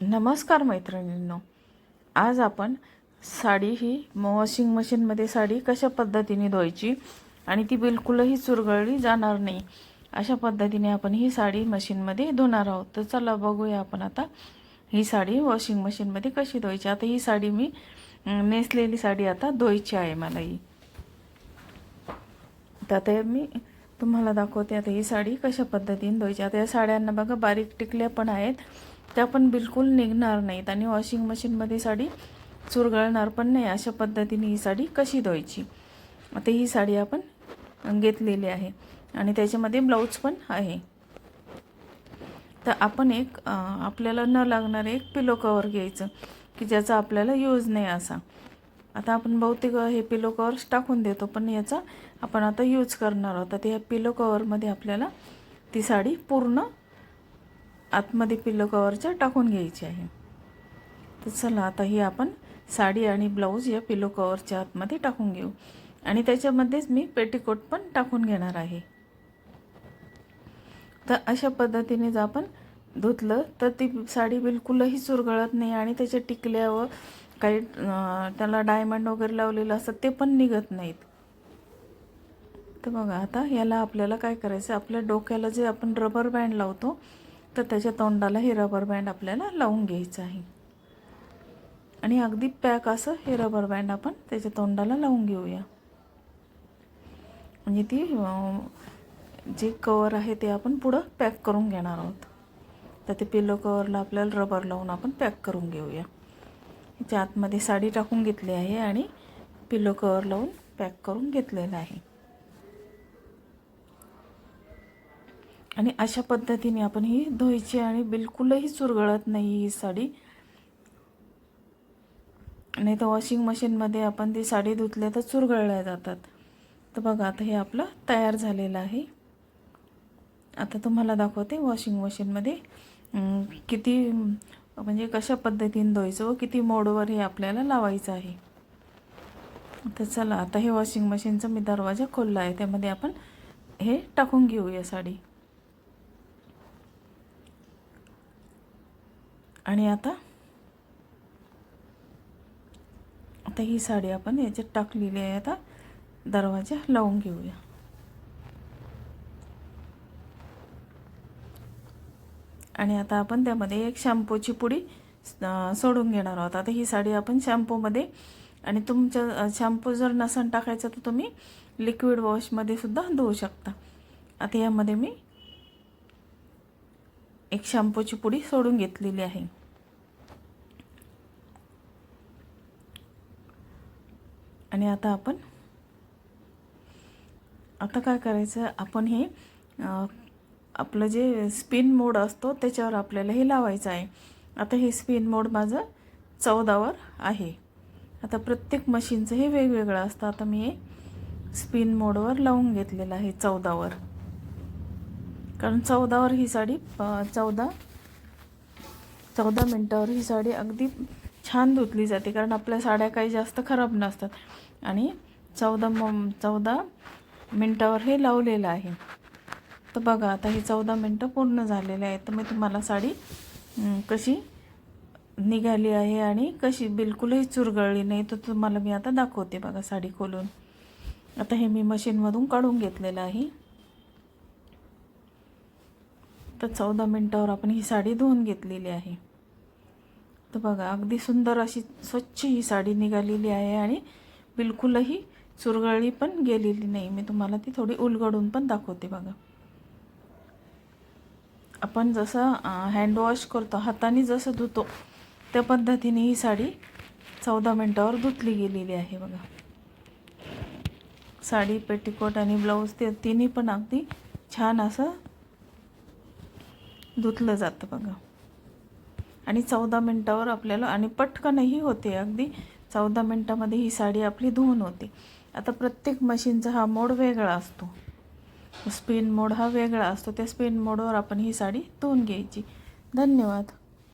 नमस्कार मैत्रिणींनो. आज आपण साडी ही वॉशिंग मशीनमध्ये साडी कशा पद्धतीने धुवायची आणि ती बिलकुलही चुरगळली जाणार नाही अशा पद्धतीने आपण ही साडी मशीनमध्ये धुणार आहोत. तर चला बघूया आपण आता ही साडी वॉशिंग मशीनमध्ये कशी धुवायची. आता ही साडी मी नेसलेली साडी आता धुवायची आहे मला ही तर आता मी तुम्हाला दाखवते आता ही साडी कशा पद्धतीने धुवायची. आता या साड्यांना बघा बारीक टिकल्या पण आहेत. त्या पण बिलकुल निघणार नाहीत आणि वॉशिंग मशीनमध्ये साडी चुरगळणार पण नाही अशा पद्धतीने ही साडी कशी धुवायची? आता ही साडी आपण घेतलेली आहे आणि त्याच्यामध्ये ब्लाऊज पण आहे. तर आपण एक आपल्याला न लागणारं एक पिलो कवर घ्यायचं की ज्याचा आपल्याला यूज नाही असा. आता आपण बहुतेक हे पिलो कवर्स टाकून देतो पण याचा आपण आता यूज करणार आहोत. तर ह्या पिलो कवरमध्ये आपल्याला ती साडी पूर्ण आतमध्ये पिलो कवरच्या टाकून घ्यायची आहे. तर चला आता ही आपण साडी आणि ब्लाऊज या पिलो कवरच्या आतमध्ये टाकून घेऊ. आणि त्याच्यामध्येच मी पेटीकोट पण टाकून घेणार आहे. तर अशा पद्धतीने जर आपण धुतलं तर ती साडी बिलकुलही चुरगळत नाही आणि त्याच्या टिकल्यावर काही त्याला डायमंड वगैरे लावलेलं असतं ते पण निघत नाहीत. तर बघा आता याला आपल्याला काय करायचं आपल्या डोक्याला जे आपण रबर बँड लावतो तर त्याच्या तोंडाला हे रबर बँड आपल्याला लावून घ्यायचं आहे. आणि अगदी पॅक असं हे रबर बँड आपण त्याच्या तोंडाला लावून घेऊया. म्हणजे ती जे कवर आहे ते आपण पुढं पॅक करून घेणार आहोत. तर ते पिलो कवरला आपल्याला रबर लावून आपण पॅक करून घेऊया. ह्याच्या आतमध्ये साडी टाकून घेतली आहे आणि पिलो कवर लावून पॅक करून घेतलेलं आहे. आणि अशा पद्धतीने आपण ही धुवायची आणि बिलकुलही चुरगळत नाही ही साडी. नाही तर वॉशिंग मशीनमध्ये आपण ती साडी धुतल्या तर चुरगळल्या जातात. तर बघा आता हे आपलं तयार झालेलं आहे. आता तुम्हाला दाखवते वॉशिंग मशीनमध्ये किती म्हणजे कशा पद्धतीने धुवायचं व किती मोडवर हे आपल्याला लावायचं आहे. तर चला आता हे वॉशिंग मशीनचा मी दरवाजा खोलला आहे. त्यामध्ये आपण हे टाकून घेऊया साडी. आणि आता? आता ही साडी आपण याच्यात टाकलेली आहे. आता दरवाजा लावून घेऊया. आणि आता आपण त्यामध्ये एक शॅम्पूची पुडी सोडून घेणार आहोत. आता ही साडी आपण शॅम्पूमध्ये आणि तुमच्या शॅम्पू जर नसन टाकायचं तर तुम्ही लिक्विड वॉशमध्ये सुद्धा धुवू शकता. आता यामध्ये मी एक शॅम्पूची पुडी सोडून घेतलेली आहे. आणि आता आपण आता काय करायचं आपण हे आपलं जे स्पिन मोड असतो त्याच्यावर आपल्याला हे लावायचं आहे. आता हे स्पिन मोड माझं चौदावर आहे. आता प्रत्येक मशीनचं हे वेगवेगळं असतं. आता मी हे स्पिन मोडवर लावून घेतलेलं आहे चौदावर. कारण चौदावर ही साडी चौदा चौदा मिनटावर ही साडी अगदी छान धुतली जाते. कारण आपल्या साड्या काही जास्त खराब नसतात. आणि चौदा म चौदा मिनटावर हे लावलेलं आहे. तर बघा आता हे चौदा मिनटं पूर्ण झालेले आहेत. तर मी तुम्हाला साडी कशी निघाली आहे आणि कशी बिलकुलही चुरगळली नाही तर तुम्हाला मी आता दाखवते बघा साडी खोलून. आता हे मी मशीनमधून काढून घेतलेलं आहे. तर चौदा मिनटावर आपण ही साडी धुवून घेतलेली आहे. तर बघा अगदी सुंदर अशी स्वच्छ ही साडी निघालेली आहे आणि बिलकुलही चुरगळी पण गेलेली नाही. मी तुम्हाला ती थोडी उलगडून पण दाखवते बघा. आपण जसं हँडवॉश करतो हाताने जसं धुतो त्या पद्धतीने ही साडी चौदा मिनटावर धुतली गेलेली आहे बघा. साडी पेटीकोट आणि ब्लाऊज ते तिन्ही पण अगदी छान असं धुतलं जातं बघा. आणि चौदा मिनटावर आपल्याला आणि पटकनही होते अगदी. चौदा मिनटामध्ये ही साडी आपली धुवून होते. आता प्रत्येक मशीनचा हा मोड वेगळा असतो. स्पिन मोड हा वेगळा असतो. त्या स्पिन मोडवर आपण ही साडी धुवून घ्यायची. धन्यवाद.